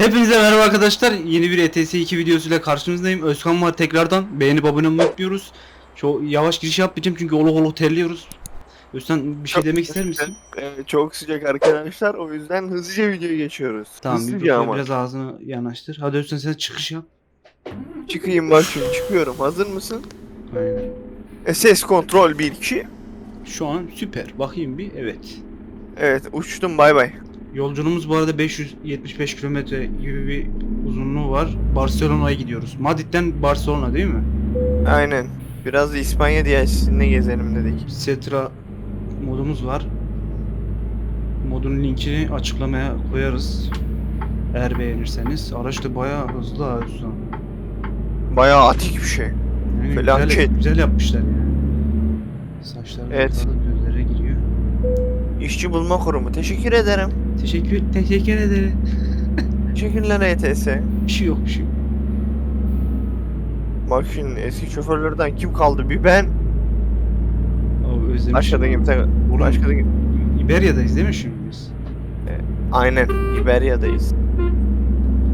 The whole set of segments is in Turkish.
Hepinize merhaba arkadaşlar. Yeni bir ETS 2 videosuyla karşınızdayım. Özkan var tekrardan. Beğenip abone olmayı unutmuyoruz. Çok yavaş giriş yapmayacağım çünkü oluk oluk terliyoruz. Özkan bir şey Çok demek ister misin? Evet, çok sıcak arkadaşlar. O yüzden hızlıca videoya geçiyoruz. Tamam Hızlıca ama. biraz ağzını yanaştır. Hadi Özkan sen çıkış yap. Çıkayım bak şimdi çıkıyorum. Hazır mısın? Aynen. E, ses kontrol 1 2. Şu an süper. Bakayım bir. Evet. Evet uçtum bay bay. Yolculuğumuz bu arada 575 kilometre gibi bir uzunluğu var. Barcelona'ya gidiyoruz. Madrid'den Barcelona değil mi? Aynen. Biraz da İspanya diyarında gezelim dedik. Setra modumuz var. Modun linkini açıklamaya koyarız. Eğer beğenirseniz. Araç da bayağı hızlı ha Özcan. Bayağı atik bir şey. Yani güzel, Felaket. güzel yapmışlar yani. Saçlar da Evet. gözlere giriyor. İşçi bulma kurumu. Teşekkür ederim. Teşekkür, teşekkür ederim. Teşekkürler ETS. Bir şey yok bir şey yok. Bak şimdi eski şoförlerden kim kaldı? Bir ben. Abi özlemişim. Aşağıda kimse. Oğlum, Başka da İberya'dayız değil mi şimdi biz? Aynen. İberya'dayız.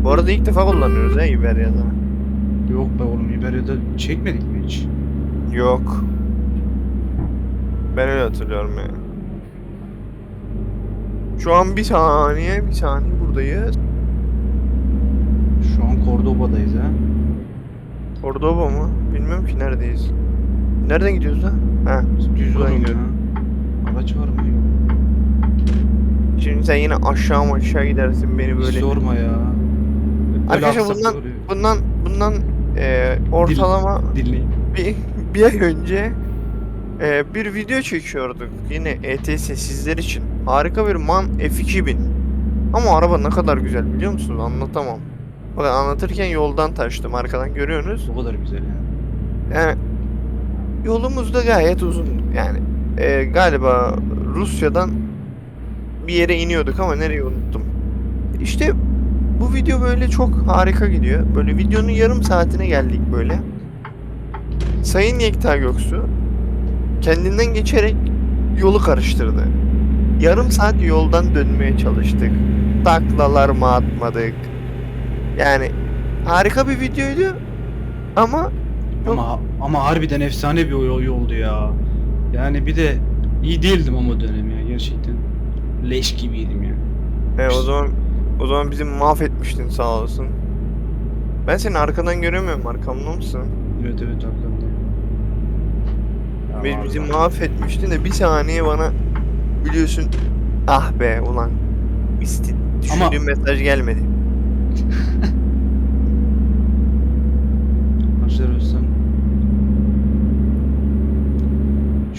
Bu arada ilk defa kullanıyoruz ha İberya'da. Yok be oğlum İberya'da çekmedik mi hiç? Yok. Ben öyle hatırlıyorum yani. Şu an bir saniye, bir saniye buradayız. Şu an Cordoba'dayız ha. Cordoba mı? Bilmiyorum ki neredeyiz. Nereden gidiyoruz lan? Ha. Düz Buradan oğlum ya. gidiyorum. Araç var mı? Şimdi sen yine aşağı mı aşağı gidersin beni Hiç böyle. sorma ya. Arkadaşlar bundan- oluyor. Bundan bundan e, ortalama Dinleyin. bir, bir ay önce e, bir video çekiyorduk. Yine ETS sizler için. Harika bir MAN F2000. Ama araba ne kadar güzel biliyor musunuz? Anlatamam. Bakın anlatırken yoldan taştım arkadan görüyorsunuz. O kadar güzel yani. Yani yolumuz da gayet uzun. Yani e, galiba Rusya'dan bir yere iniyorduk ama nereye unuttum. İşte bu video böyle çok harika gidiyor. Böyle videonun yarım saatine geldik böyle. Sayın Yekta Göksu kendinden geçerek yolu karıştırdı. Yarım saat yoldan dönmeye çalıştık. Taklalar mı atmadık. Yani harika bir videoydu ama. Ama ama harbiden efsane bir yol yoldu ya. Yani bir de iyi değildim ama o dönem ya gerçekten. Leş gibiydim ya. E o zaman o zaman bizi mahvetmiştin sağ olasın. Ben seni arkadan göremiyorum arkamda mısın? Evet evet arkamda. Biz, bizi mahvetmiştin de bir saniye bana biliyorsun ah be ulan isti Ama- düşündüğüm mesaj gelmedi. Özlem.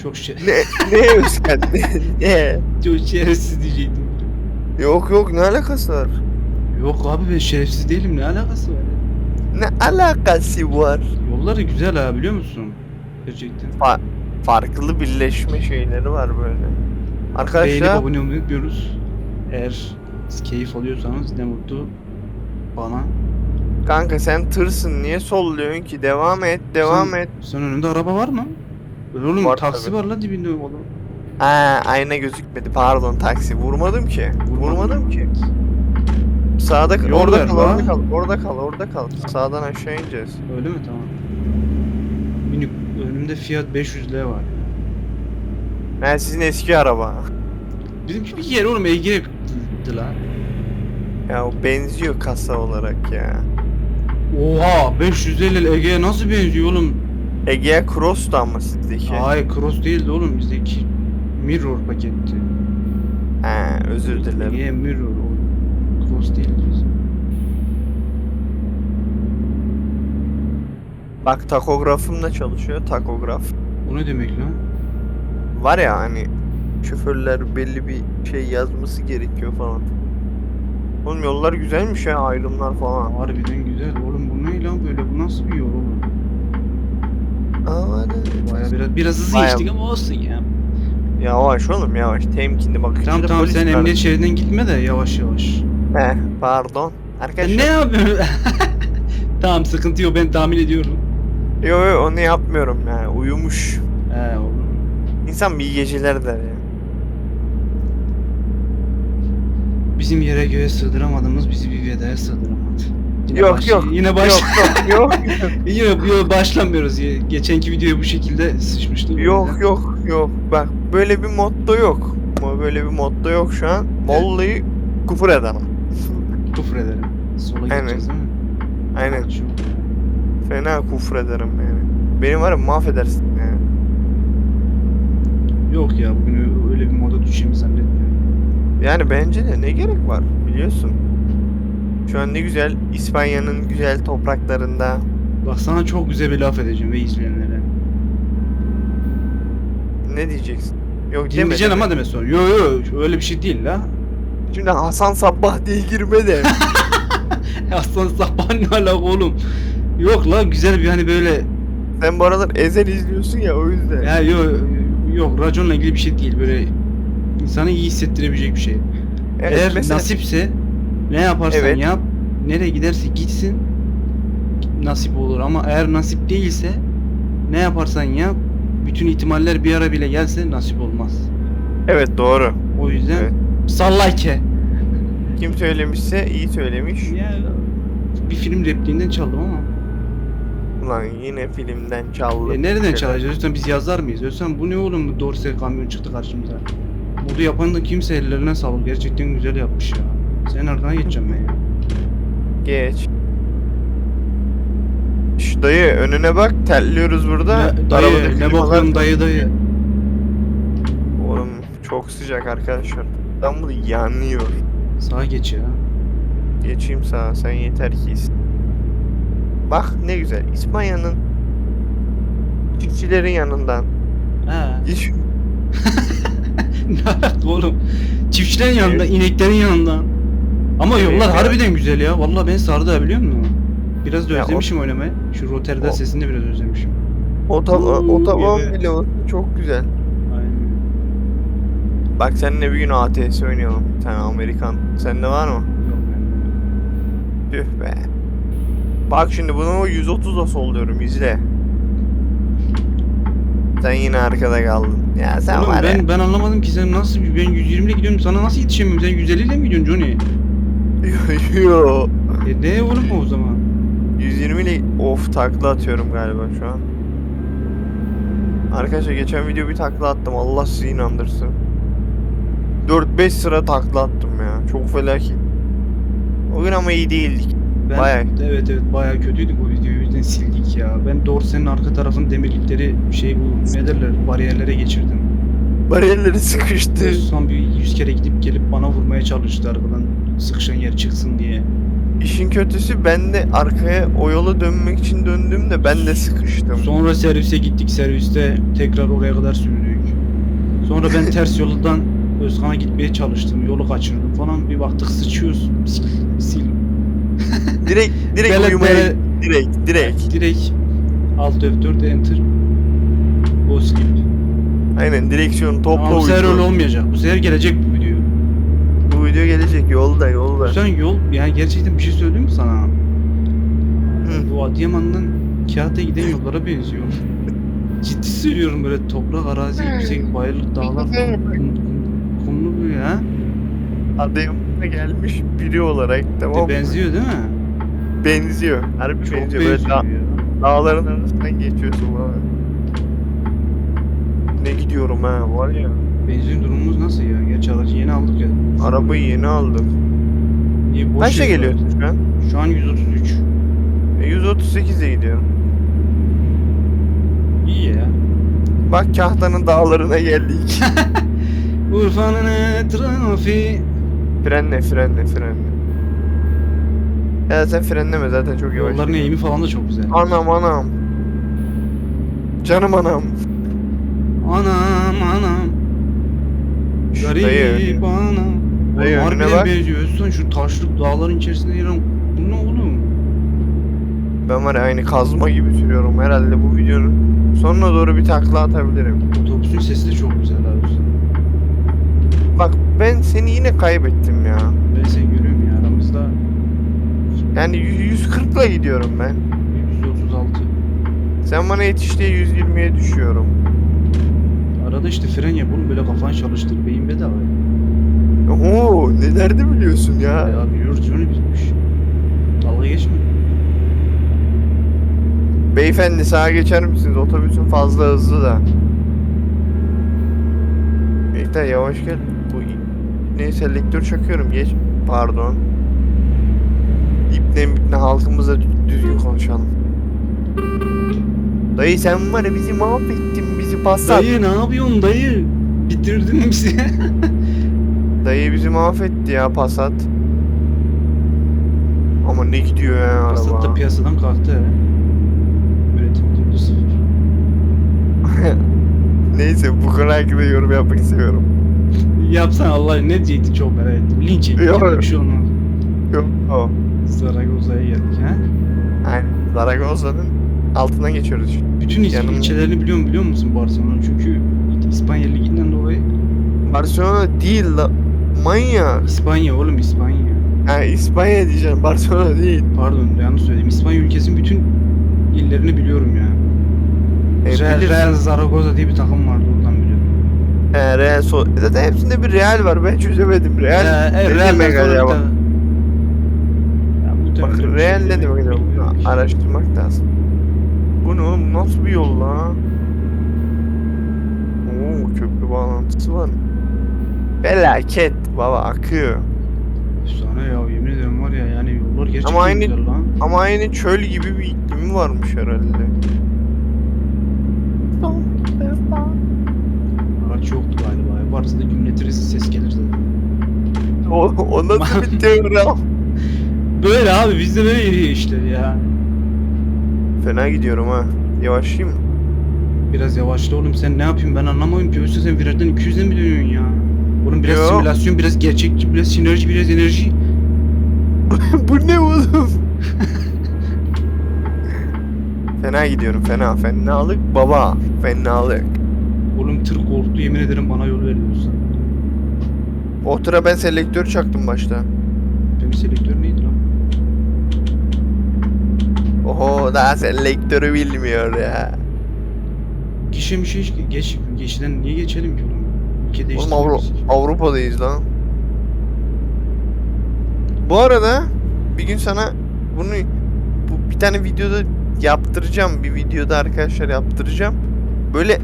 Çok şey Ne ne Özkan ne, çok şerefsiz diyecektim. Yok yok ne alakası var? Yok abi ben şerefsiz değilim ne alakası var ya? Ne alakası var? Yolları güzel ha biliyor musun? Gerçekten. Farklı birleşme şeyleri var böyle. Beğenip Arkadaşlar abone olmayı unutmuyoruz. Eğer siz keyif alıyorsanız ne mutlu bana. kanka sen tırsın niye solluyorsun ki? Devam et devam Sen- et. Sen önünde araba var mı? Oğlum Var taksi tabii. var la dibinde oğlum. Ha ayna gözükmedi pardon taksi vurmadım ki. Vurmadım ki. Sağda Yol orada ver kal, orada kal, orada kal, orada kal. Sağdan aşağı ineceğiz. Öyle mi tamam. Önümde Fiat 500L var. Ben sizin eski araba. Bizimki bir yer oğlum Ege la. Ya o benziyor kasa olarak ya. Oha 500L ile Ege'ye nasıl benziyor oğlum? Egea Cross da ama sizdeki. Hayır Cross değildi oğlum bizdeki Mirror paketti. He özür dilerim. Ege Mirror o. Cross değildi bizim. Bak takografım da çalışıyor takograf. O ne demek lan? Var ya hani şoförler belli bir şey yazması gerekiyor falan. Oğlum yollar güzelmiş ya ayrımlar falan. Harbiden güzel oğlum bu ne lan böyle bu nasıl bir yol oğlum? Aa, biraz biraz hızlı Bayağı- geçtik ama olsun ya. Yavaş oğlum yavaş temkinli bak. Tamam tamam sen var. emniyet şeridinden gitme de yavaş yavaş. He pardon. Arkadaşlar. ne yapıyorsun? tamam sıkıntı yok ben tahmin ediyorum. Yo yo onu yapmıyorum yani uyumuş. He oğlum. İnsan bir geceler der ya. Biz bizim yere göğe sığdıramadığımız bizi bir vedaya sığdıramadı. Yine Yok baş- yok. Yine baş Yok yok yok. yine yok, başlamıyoruz. ya. Geçenki videoya bu şekilde sıçmıştık. o yok yüzden. yok yok. Bak böyle bir modda yok. Böyle bir modda yok şu an. Vallahi küfür edemem. Küfür ederim. Sola Aynen. gideceğiz değil mi? Aynen. Çok- Fena küfür ederim yani. Beni var ya mahvedersin yani. Yok ya bugün öyle bir moda düşeceğimi zannetmiyorum. Yani bence de ne gerek var biliyorsun. Şu an ne güzel İspanya'nın güzel topraklarında. Bak sana çok güzel bir laf edeceğim ve izleyenlere. Ne diyeceksin? Yok deme. Dinleyeceksin deme. ama deme sonra. Yo yo öyle bir şey değil la. Şimdi Hasan Sabbah diye girme de. Aslan sapan ne alaka oğlum. Yok la güzel bir hani böyle Sen bu aralar Ezel izliyorsun ya o yüzden. ya yo yok raconla ilgili bir şey değil böyle insanı iyi hissettirebilecek bir şey. Evet, Eğer mesela- nasipse ne yaparsan Evet. yap nereye giderse gitsin nasip olur ama eğer nasip değilse ne yaparsan yap bütün ihtimaller bir ara bile gelse nasip olmaz. Evet doğru. O yüzden Evet. salla ke. Kim söylemişse iyi söylemiş. Ya bir film repliğinden çaldım ama. Ulan yine filmden çaldı. E nereden çalacağız? Lütfen biz yazar mıyız? Lütfen bu ne oğlum bu Dorse kamyon çıktı karşımıza. Modu yapan da kimse ellerine sağlık. Gerçekten güzel yapmış ya. Senin arkana geçeceğim ben ya. Geç. Şu dayı önüne bak terliyoruz burada. Ne, dayı ne bakıyorsun dayı dayı. Oğlum çok sıcak arkadaşlar. İstanbul yanıyor. Sağa geç ya. Geçeyim sağa sen yeter ki. Bak ne güzel İspanya'nın çiftçilerin yanından. Ne alaka oğlum? Çiftçilerin yanında, ineklerin yanında. Ama Evet yollar ya. harbiden güzel ya. Vallahi ben sardı ha biliyor musun? Biraz da Ya o- özlemişim oynamayı. Şu Rotterdam O- sesini biraz özlemişim. otoban, otoban bile olsa çok güzel. Aynen. Bak seninle bir gün ATS oynayalım. Bir tane Amerikan. Sende var mı? Yok ben. Tüh be. Bak şimdi bunu 130'da solluyorum izle. Sen yine arkada kaldın. Ya sen Oğlum var ya. ben ben anlamadım ki sen nasıl ben 120 ile gidiyorum sana nasıl yetişemiyorum sen 150 ile mi gidiyorsun Johnny? Yo. E ne oğlum o zaman? 120 ile of takla atıyorum galiba şu an. Arkadaşlar geçen video bir takla attım. Allah sizi inandırsın. 4-5 sıra takla attım ya. Çok felaket. O gün ama iyi değildik. Ben, Bayağı. Evet evet bayağı kötüydük o videoyu yüzden sildik ya. Ben Dorsen'in arka tarafın demirlikleri şey bu ne derler bariyerlere geçirdim. Bariyerleri sıkıştı. Son bir 100 kere gidip gelip bana vurmaya çalıştı arkadan sıkışan yer çıksın diye. İşin kötüsü ben de arkaya o yola dönmek için döndüğümde ben de sıkıştım. Sonra servise gittik serviste tekrar oraya kadar sürdük. Sonra ben ters yoldan Özkan'a gitmeye çalıştım yolu kaçırdım falan bir baktık sıçıyoruz sil, sil. Direkt direkt Bele- uyumaya direkt direkt. Direkt Alt F4 Enter Go skip. Aynen direksiyonu topla Ama bu sefer öyle olmayacak. Bu sefer gelecek bu video. Bu video gelecek yolda yolda. Sen yol yani gerçekten bir şey söyleyeyim mi sana? Hı. Bu Adıyaman'dan Kağıt'a giden yollara benziyor. Ciddi söylüyorum böyle toprak arazi yüksek bayırlık dağlar Kumlu böyle ha. Adayımda gelmiş biri olarak tamam mı? benziyor değil mi? Benziyor. Harbi Çok benziyor. benziyor, Böyle da- dağların arasından geçiyorsun bana. Ne gidiyorum ha var ya. Benzin durumumuz nasıl ya? Gerçi aracı yeni aldık ya. Arabayı yeni aldım. İyi, boş Kaçta yer geliyorsun şu an? Şu an 133. E, 138'e gidiyorum. İyi ya. Bak Kahta'nın dağlarına geldik. Urfa'nın etrafı. Frenle frenle frenle. Ya sen frenleme zaten çok yavaş. Yolların eğimi falan da çok güzel. Anam anam. Canım anam. Anam anam. Garip dayı. anam. Dayı Oğlum önüne harbiden bak. benziyor. Özcan şu taşlık dağların içerisinde yer alan- Bu ne oğlum? Ben var ya aynı kazma gibi sürüyorum. Herhalde bu videonun sonuna doğru bir takla atabilirim. Otobüsün sesi de çok. Bak ben seni yine kaybettim ya. Ben seni görüyorum ya aramızda Yani 140 ile gidiyorum ben. 136. Sen bana yetiş diye 120'ye düşüyorum. Arada işte fren yap oğlum böyle kafanı çalıştır beyin bedava. Oo neler de biliyorsun ya. Ya biliyoruz canım bizmiş. Dalga geçme. Beyefendi sağa geçer misiniz? Otobüsün fazla hızlı da. Bekle yavaş gel. Bu ne selektör çakıyorum. Geç. Pardon. İpne ipne halkımıza dü- düzgün konuşalım. Dayı sen var ya bizi mahvettin bizi passat. Dayı, ne yapıyorsun dayı? Bitirdin bizi. dayı bizi mahvetti ya Passat. Ama ne gidiyor ya Passat da araba. piyasadan kalktı ya. Üretim durdu sıfır. Neyse bu konu hakkında yorum yapmak istemiyorum. Yapsan Allah ne diyecekti çok merak ettim. Linç ettik. Yok. Bir şey olmaz. Yok o. Zaragoza'ya geldik ha. Yani Zaragoza'nın altından geçiyoruz. şimdi. Bütün il- Yanım- ilçelerini biliyor, biliyor musun Barcelona'nın? Çünkü İspanya Ligi'nden dolayı Barcelona değil la. Manyak. İspanya oğlum İspanya. Ha İspanya diyeceğim. Barcelona değil. Pardon yanlış söyledim. İspanya ülkesinin bütün illerini biliyorum ya. E, Real. Real Zaragoza diye bir takım vardı biliyorum. He, Real so Zaten hepsinde bir Real var. Ben çözemedim. Real Ee, ne evet, Real demek acaba? Bak Real ne demek acaba? Bunu araştırmak lazım. Bu ne oğlum? Nasıl bir yol la? Oo köprü bağlantısı var. Felaket baba akıyor. Efsane ya yemin ederim var ya yani yollar gerçekten Ama aynı- güzel lan. Ama aynı çöl gibi bir iklimi varmış herhalde. Araç yoktu galiba. Varsa da gümletirisi ses gelir zaten. O, o nasıl bir teori ama? Böyle abi bizde böyle yürüyor işte ya. Fena gidiyorum ha. Yavaşlayayım mı? Biraz yavaşla oğlum sen ne yapıyorsun ben anlamıyorum ki. Oysa sen virajdan 200'e mi dönüyorsun ya? Oğlum biraz Yo. simülasyon, biraz gerçekçi, biraz sinerji, biraz enerji. Bu ne oğlum? fena gidiyorum fena. Fenalık baba. Fenalık. Oğlum tır korktu yemin ederim bana yol veriyorsun. O tıra ben selektör çaktım başta. Benim selektör neydi lan? Oho daha selektörü bilmiyor ya. Gişe mi şey geç, geçiden niye geçelim ki oğlum? Ülke Oğlum Avru. Avrupa'dayız lan. Bu arada bir gün sana bunu bu bir tane videoda yaptıracağım. Bir videoda arkadaşlar yaptıracağım. Böyle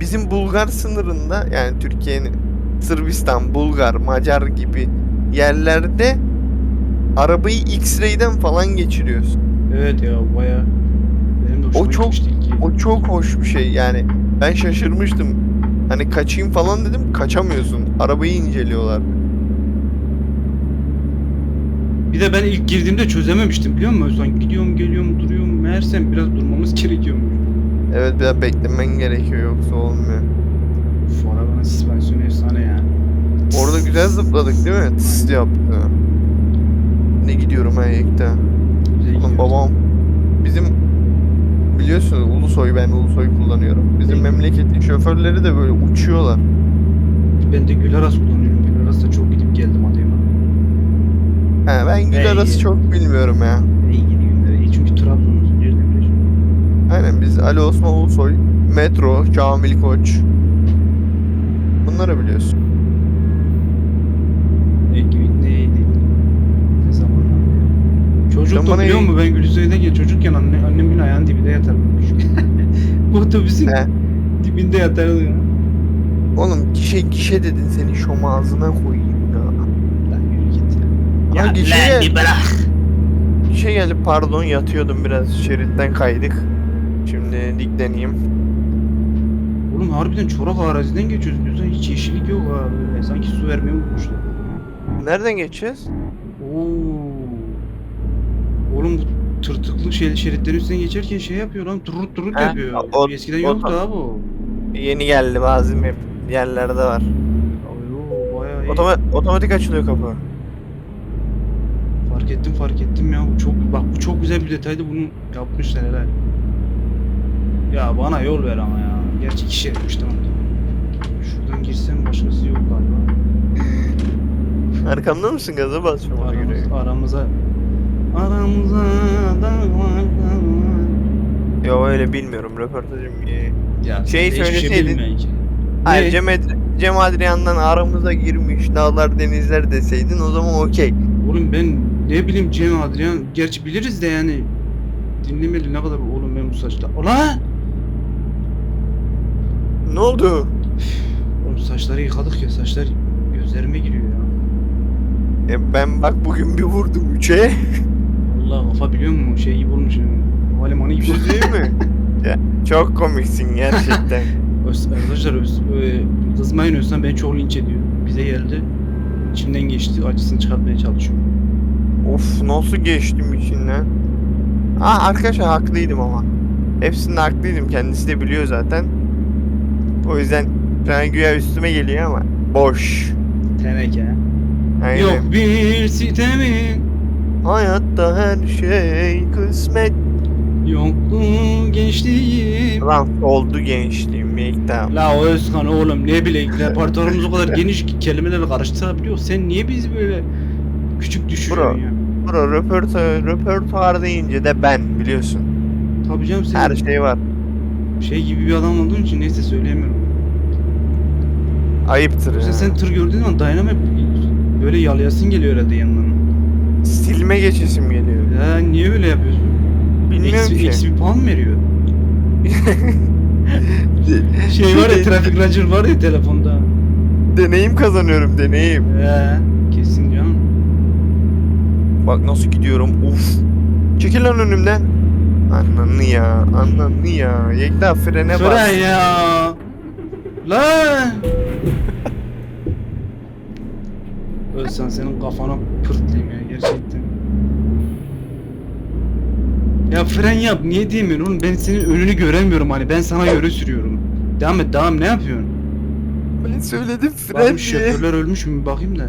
bizim Bulgar sınırında yani Türkiye'nin Sırbistan, Bulgar, Macar gibi yerlerde arabayı X-ray'den falan geçiriyorsun. Evet ya baya benim de hoşuma çok-. O çok hoş bir şey yani. Ben şaşırmıştım. Hani kaçayım falan dedim kaçamıyorsun. Arabayı inceliyorlar. Bir de ben ilk girdiğimde çözememiştim biliyor musun? Gidiyorum geliyorum duruyorum. Meğersem biraz durmamız gerekiyormuş. Evet biraz beklemen gerekiyor yoksa olmuyor. Uf arabanın süspansiyonu efsane ya. Orada güzel zıpladık değil mi? Tıs yaptı. Ne gidiyorum ha yekte. Oğlum babam bizim biliyorsunuz Ulusoy ben Ulusoy kullanıyorum. Bizim İyi. memleketin şoförleri de böyle uçuyorlar. Ben de Gülaras kullanıyorum. Gülaras'ta çok gidip geldim Adıyaman'a. He ben Gül İyi. arası çok bilmiyorum ya. İyi gidiyorum da. İyi çünkü Trabzon'uz. Aynen biz Ali Osman Ulusoy, Metro, Kamil Koç. Bunları biliyorsun. Ne gibi neydi? Ne zamanlar? Çocuk da biliyor musun ben Gülüzey'deki çocukken anne, annemin ayağının dibinde yatarmış. Bu otobüsün He. dibinde yatardı ya. Oğlum gişe gişe dedin seni şom ağzına koyayım ya. Lan yürü git ya. Ya Ya gişe lan bir bırak. Gişe geldi pardon yatıyordum biraz şeritten kaydık. Şimdi dikleneyim. Oğlum harbiden çorak araziden geçiyoruz diyorsan hiç yeşillik yok ha böyle. Sanki su vermeyi unutmuşlar. Nereden geçeceğiz? Oo. Oğlum bu tırtıklı şey, şeritlerin üstünden geçerken şey yapıyor lan turut turut He, yapıyor. o- Eskiden yoktu abi o. Yeni geldi bazı hep yerlerde var. Ayo bayağı iyi. Otoma otomatik açılıyor kapı. Fark ettim fark ettim ya bu çok bak bu çok güzel bir detaydı bunu yapmışlar helal. Ya bana yol ver ama ya. Gerçi iki şeritmiş tamam. Şuradan girsem başkası yok galiba. Arkamda mısın gaza basıyorum ona göre. Aramız, aramıza aramıza dağlar Yo öyle bilmiyorum röportajım iyi. Ya Şey hiçbir söyleseydin- bilmiyorsun ki. Ayrıca metre, Cem Adrian'dan aramıza girmiş dağlar denizler deseydin o zaman okey. Oğlum ben ne bileyim Cem Adrian. Gerçi biliriz de yani. Dinlemeli ne kadar oğlum ben bu saçta. Ulan! Ne oldu? Oğlum saçları yıkadık ya saçlar gözlerime giriyor ya. E ben bak bugün bir vurdum üçe. Allah kafa biliyor musun? Şey gibi olmuş yani. Havalimanı Bir gibi. şey değil mi? Ya, çok komiksin gerçekten. Öz- Arkadaşlar öz, e, kızmayın Özlem ben çok linç ediyor. Bize geldi. İçimden geçti. Acısını çıkartmaya çalışıyorum. of nasıl geçtim içinden. Aa arkadaşlar haklıydım ama. Hepsinde haklıydım kendisi de biliyor zaten. O yüzden an güya üstüme geliyor ama boş. Teneke. Aynen. Yok bir sitemin Hayatta her şey kısmet. yoktu gençliğim. Lan oldu gençliğim Miktar. La Özkan oğlum ne bileyim repertuarımız o kadar geniş ki kelimeleri karıştırabiliyor. Sen niye bizi böyle küçük düşürüyorsun Bro. ya? Bro röportaj, röportaj deyince de ben biliyorsun. Tabii canım sen Her şey var. Şey gibi bir adam olduğun için neyse söyleyemiyorum. Ayıptır Sen, ya. sen tır gördüğün zaman dayanamay böyle yalayasın geliyor herhalde yanından. Silme geçesim geliyor. Ya niye öyle yapıyorsun? Bilmiyorum eksi, ki. eksi bir puan mı veriyor? Şey var ya trafik ranger var ya telefonda. deneyim kazanıyorum deneyim. He kesin canım. Bak nasıl gidiyorum. Uf. Çekil lan önümden. Ananı ya. Ananı ya. Yekta frene bas. Fren ya. Lan. Ölsen senin kafana pırtlayayım ya gerçekten. Ya fren yap niye diyemiyorsun oğlum ben senin önünü göremiyorum hani ben sana göre sürüyorum. Devam et devam ne yapıyorsun? Ben söyledim fren Bakayım diye. şoförler ölmüş mü bir bakayım da.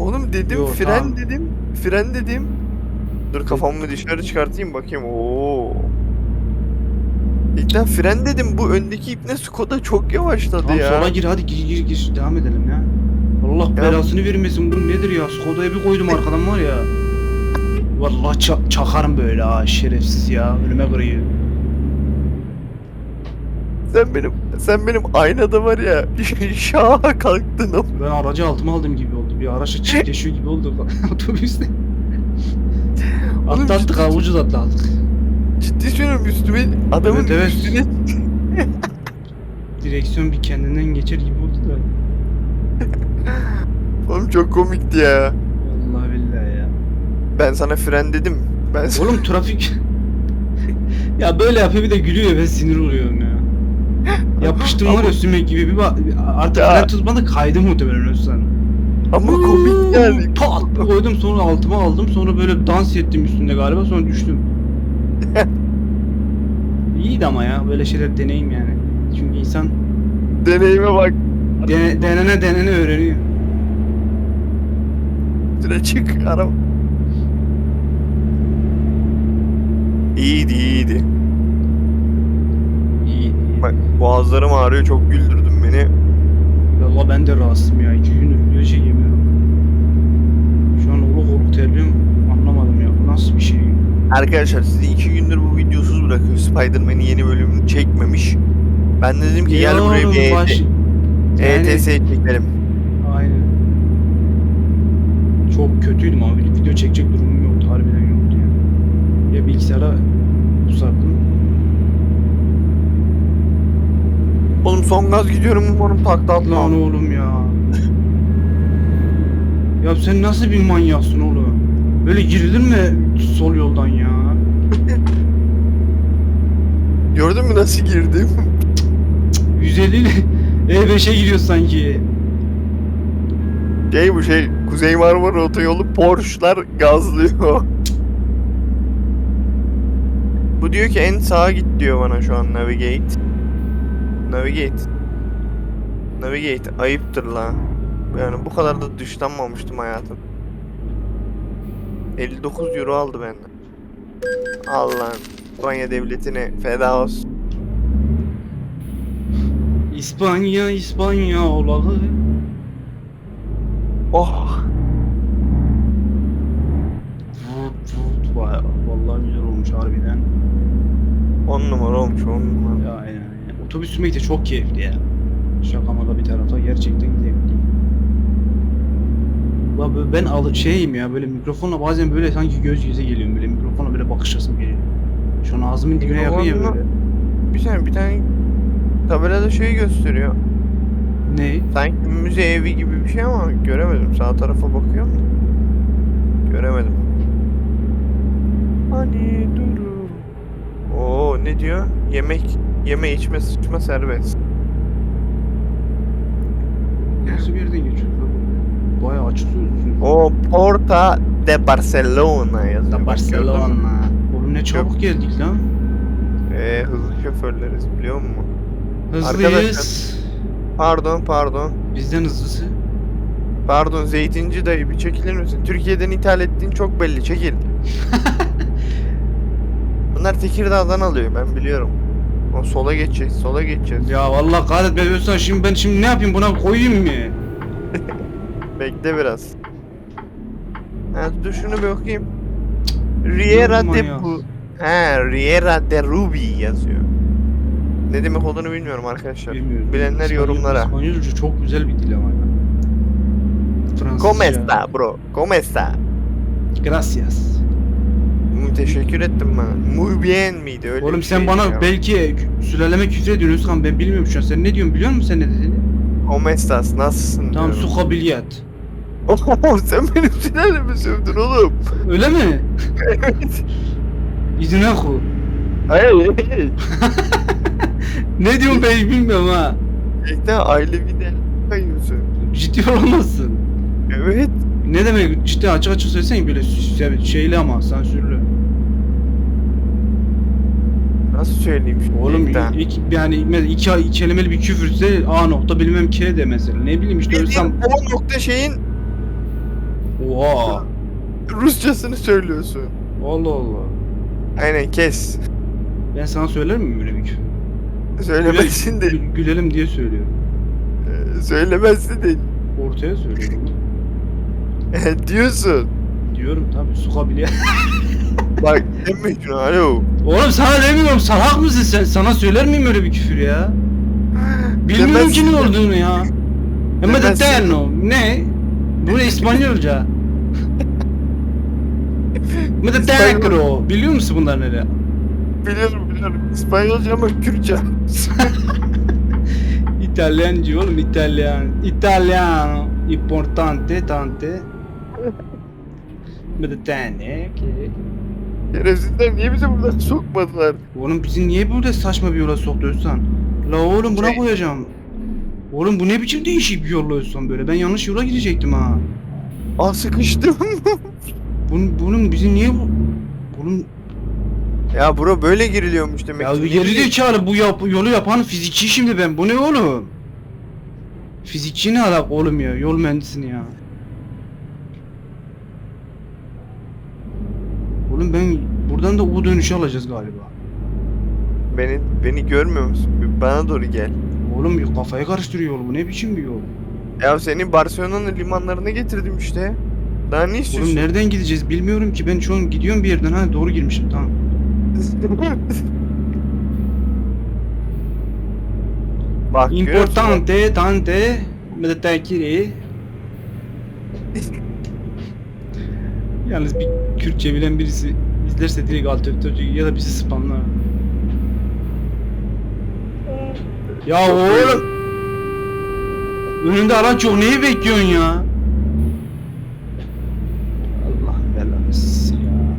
Oğlum dedim Yo, fren tamam. dedim. Fren dedim. Dur kafamı dışarı çıkartayım bakayım. Oo. İlkten fren dedim. Bu öndeki ipne Skoda çok yavaşladı Tamam ya. sola gir hadi gir gir gir devam edelim ya. Allah Ya- belasını vermesin bu nedir ya Skoda'ya bir koydum arkadan var ya. Vallahi ça- çakarım böyle ha şerefsiz ya önüme kırıyor. Sen benim sen benim aynada var ya şaha kalktın. Ben aracı altıma aldım gibi oldu. Bir araçla çiftleşiyor gibi oldu otobüste. Atlattık ha ucuz atlattık. Ciddi söylüyorum üstüme adamın Evet, evet. üstüne Direksiyon bir kendinden geçer gibi oldu da. Oğlum çok komikti ya. Vallahi billahi ya. Ben sana fren dedim. Ben sana... Oğlum trafik... ya böyle yapıyor bir de gülüyor ben sinir oluyorum ya. Yapıştım var ya sümük gibi bir bak artık Ya. fren tutmadı kaydı muhtemelen Özcan. Ama komik yani. Pat bir koydum sonra altıma aldım sonra böyle dans ettim üstünde galiba sonra düştüm. İyiydi ama ya böyle şeyler deneyim yani. Çünkü insan Deneyime bak. dene, denene denene öğreniyor. Üstüne çık araba. İyiydi iyiydi. İyi. iyi. Bak boğazlarım ağrıyor çok güldürdün beni. Valla ben de rahatsızım ya. iki gündür video çekemiyorum. Şu terliyorum. Anlamadım ya. Bu nasıl bir şey? Arkadaşlar sizi iki gündür bu videosuz bırakıyor. Spider-Man'in yeni bölümünü çekmemiş. Ben de dedim ki gel Ya buraya bir E ET, baş- Yani- ETS çekelim. Aynen. Çok kötüydüm abi. Video çekecek durumum yoktu. Harbiden yoktu yani. Ya bilgisayara pusardım. Oğlum son gaz gidiyorum umarım takla atmam. Lan oğlum ya. Ya sen nasıl bir manyaksın oğlum? Böyle girilir mi sol yoldan ya? Gördün mü nasıl girdim? 150 ile E5'e giriyor sanki. Şey bu şey Kuzey Marmara Otoyolu Porsche'lar gazlıyor. bu diyor ki en sağa git diyor bana şu an navigate. Navigate. Navigate ayıptır lan. Yani bu kadar da dışlanmamıştım hayatım. 59 euro aldı benden. Allah'ın Konya devletine feda olsun. İspanya, İspanya olalı. Oh. Vut vut vay vallahi güzel olmuş harbiden. 10 numara olmuş 10 numara. Ya aynen. aynen. Otobüs sürmek de çok keyifli ya. Şaka maka bir tarafa gerçekten zevkli. La ben al şeyim ya böyle mikrofonla bazen böyle sanki göz göze geliyorum böyle mikrofonla böyle bakışasım geliyor. Şu an ağzımın dibine yakın ya Mikrofonla- böyle. Bir tane bir tane tabelada şey gösteriyor. Ne? Sanki müze evi gibi bir şey ama göremedim. Sağ tarafa bakıyorum da. Göremedim. Hani durur. Oo ne diyor? Yemek, yeme içme sıçma serbest. Nasıl bir yerden geçiyor? Bayağı sözlüsün. O Porta de Barcelona yazıyor. Barcelona. Oğlum ne çabuk geldik lan. Ee, hızlı şoförleriz biliyor musun? Hızlıyız. Pardon pardon. Bizden hızlısı. Pardon zeytinci dayı bir çekilir misin? Türkiye'den ithal ettiğin çok belli çekil. Bunlar Tekirdağ'dan alıyor ben biliyorum. O sola geçeceğiz sola geçeceğiz. Ya vallahi kahretme şimdi ben şimdi ne yapayım buna koyayım mı? Bekle biraz. Ha, dur şunu bir okuyayım. Riera de bu. He, Riera de Ruby yazıyor. Ne demek olduğunu bilmiyorum arkadaşlar. Bilmiyorum. Bilenler İspanyol- yorumlara. İspanyolca çok güzel bir dil ama. Fransızca. ¿Cómo está bro? ¿Cómo está? Gracias. Hmm, Teşekkür ettim bana. Muy bien miydi öyle Oğlum sen şeydi bana ya. belki sülaleme küfür ediyorsun Özkan ben bilmiyorum şu an. Sen ne diyorsun biliyor musun sen ne dediğini? ¿Cómo estás? Nasılsın Tamam diyorum. su kabiliyet. Oho sen benim sülalemi sövdün oğlum. Öyle mi? Evet. İzine ku. Hayır hayır. Ne diyorsun ben hiç bilmiyorum ha. De ailevi de kayıyorsun. Ciddi olamazsın. Evet. Ne demek ciddi açık açık söylesene böyle şeyli ama sansürlü. Nasıl söyleyeyim şimdi? Oğlum ilk de? ilk, yani iki, iki kelimeli bir küfürse A nokta bilmem K de mesela. Ne bileyim işte Bildiğin ölsem. o nokta şeyin Oha. Rusçasını söylüyorsun. Allah Allah. Aynen kes. Ben sana söyler miyim böyle bir küfür? Söylemezsin de. Gü- gülelim diye söylüyorum. e, Söylemezsin de. Ortaya söylüyorum. Diyorsun. Diyorum tabii sokabiliyor. Bak deme şunu alo. Oğlum sana demiyorum salak mısın sen? Sana söyler miyim öyle bir küfür ya? Bilmiyorum ki ne Demezsin. olduğunu ya. Da Demezsin. terno. Ne? Bu ne İspanyolca? Terno. Biliyor musun bunlar ne? Biliyorum biliyorum. İspanyolca ama Kürtçe. İtalyancı oğlum İtalyan. İtalyan. Importante tante. Ama da tane. Şerefsizler niye bizi buradan sokmadılar? Oğlum bizi niye böyle saçma bir yola soktu Özcan? La oğlum buna Şey- koyacağım. Oğlum bu ne biçim değişik bir yolla Özcan böyle? Ben yanlış yola gidecektim ha. Aa sıkıştım. Bunun, bunun bizi niye bu... Bunun... ya bro böyle giriliyormuş demek Ya ki. bir geri zekalı bu yap, yolu yapan fizikçi şimdi ben. Bu ne oğlum? Fizikçi ne alak oğlum ya? Yol mühendisini ya. Oğlum ben buradan da U dönüşü alacağız galiba. Beni beni görmüyor musun? Bana doğru gel. Oğlum kafayı karıştırıyor yol bu. Ne biçim bir yol? Ya seni Barcelona'nın limanlarına getirdim işte. Daha ne Oğlum istiyorsun? nereden gideceğiz bilmiyorum ki. Ben şu an gidiyorum bir yerden. Ha doğru girmişim tamam. Bak görüyorsun. Importante tante medettakiri. Yalnız bir Kürtçe bilen birisi izlerse direkt alt F4 ya da bizi spamlar. Ya Çok oğlum. Önünde araç yok. Neyi bekliyorsun ya? Allah belanı ya.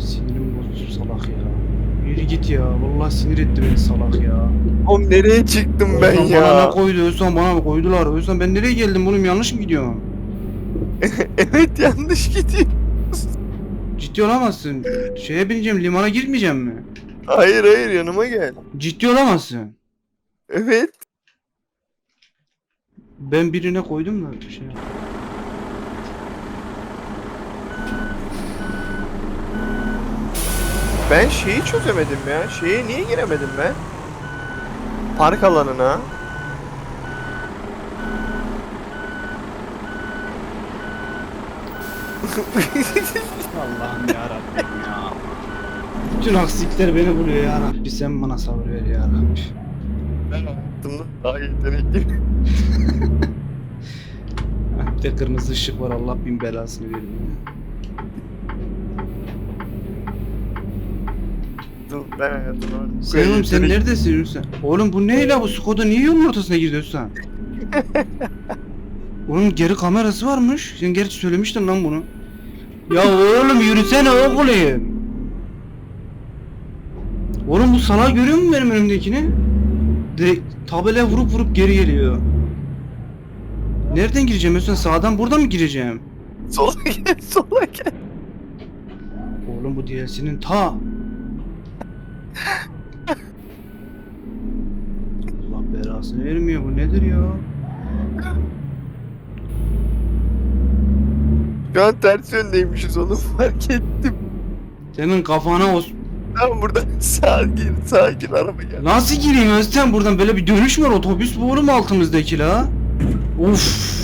Sinirim bozuldu salak ya. Yürü git ya. Vallahi sinir etti beni salak ya. Oğlum nereye çıktım ben Özlem Bana ya? ne koydu? Özlem bana mı koydular? Özlem ben nereye geldim? Oğlum yanlış mı gidiyorum? evet yanlış gidiyor. Ciddi olamazsın. Şeye bineceğim, limana girmeyeceğim mi? Hayır hayır yanıma gel. Ciddi olamazsın. Evet. Ben birine koydum da şey. Ben şeyi çözemedim ya. Şeye niye giremedim ben? Park alanına. Allah'ım ya Rabbim ya. Bütün aksilikler beni buluyor ya Rabbi. Sen bana sabır ver ya Rabbi. Hayatımda daha yetenekli. Bir de kırmızı ışık var Allah bin belasını verir. Dur ben hayatımda. Sen oğlum sen neredesin sen? Oğlum bu ne la bu Skoda niye yolun ortasına gidiyorsun sen? oğlum geri kamerası varmış. Sen gerçi söylemiştin lan bunu. Ya oğlum yürüsene oğlum. Oğlum bu salağı görüyor musun benim önümdekini? Direkt tabelaya vurup vurup geri geliyor. Nereden gireceğim Özcan? Sağdan buradan mı gireceğim? Sola gel sola gel. Oğlum bu DLC'nin ta. Allah belasını vermiyor bu nedir ya? Şu an ters yöndeymişiz onu fark ettim. Senin kafana o... Tam burada sağa gir sağa gir. Nasıl gireyim Özten buradan böyle bir dönüş var otobüs bu oğlum altımızdaki la? Uf.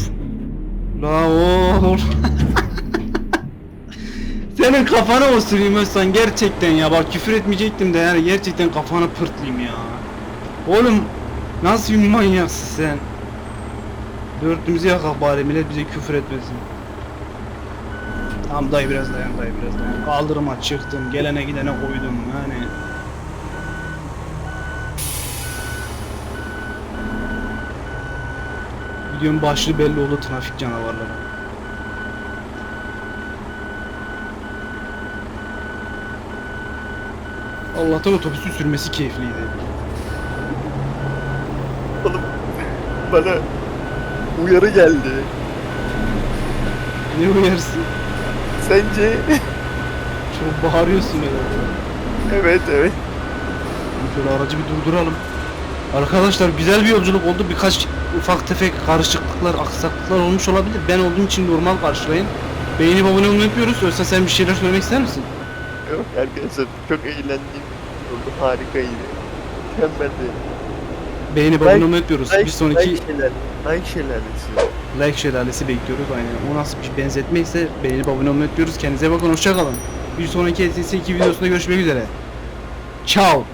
La oğlum. Senin kafana osurayım Özten gerçekten ya bak küfür etmeyecektim de yani gerçekten kafana pırtlayayım ya. Oğlum nasıl bir manyaksın sen? Dörtlümüzü yakak bari millet bize küfür etmesin. Tamam dayı biraz dayan dayı biraz dayan. Kaldırıma çıktım gelene gidene koydum yani. Videonun başlığı belli oldu trafik canavarları. Allah'tan otobüsün sürmesi keyifliydi. Oğlum bana uyarı geldi. Ne uyarsın? Sence? Çok bağırıyorsun ya. evet evet. Şöyle aracı bir durduralım. Arkadaşlar güzel bir yolculuk oldu. Birkaç ufak tefek karışıklıklar, aksaklıklar olmuş olabilir. Ben olduğum için normal karşılayın. Beğenip abone olmayı yapıyoruz. Oysa sen bir şeyler söylemek ister misin? Yok arkadaşlar çok eğlendiğim oldu harikaydı. Mükemmeldi. Beğenip Like- abone olmayı yapıyoruz. Bir sonraki like şeyler. Like şeyler. Like şelalesi bekliyoruz. Aynen. O nasıl bir benzetme ise beğenip abone olmayı yapıyoruz. Kendinize bakın. Hoşçakalın. Bir sonraki SSC 2 videosunda görüşmek üzere. Ciao.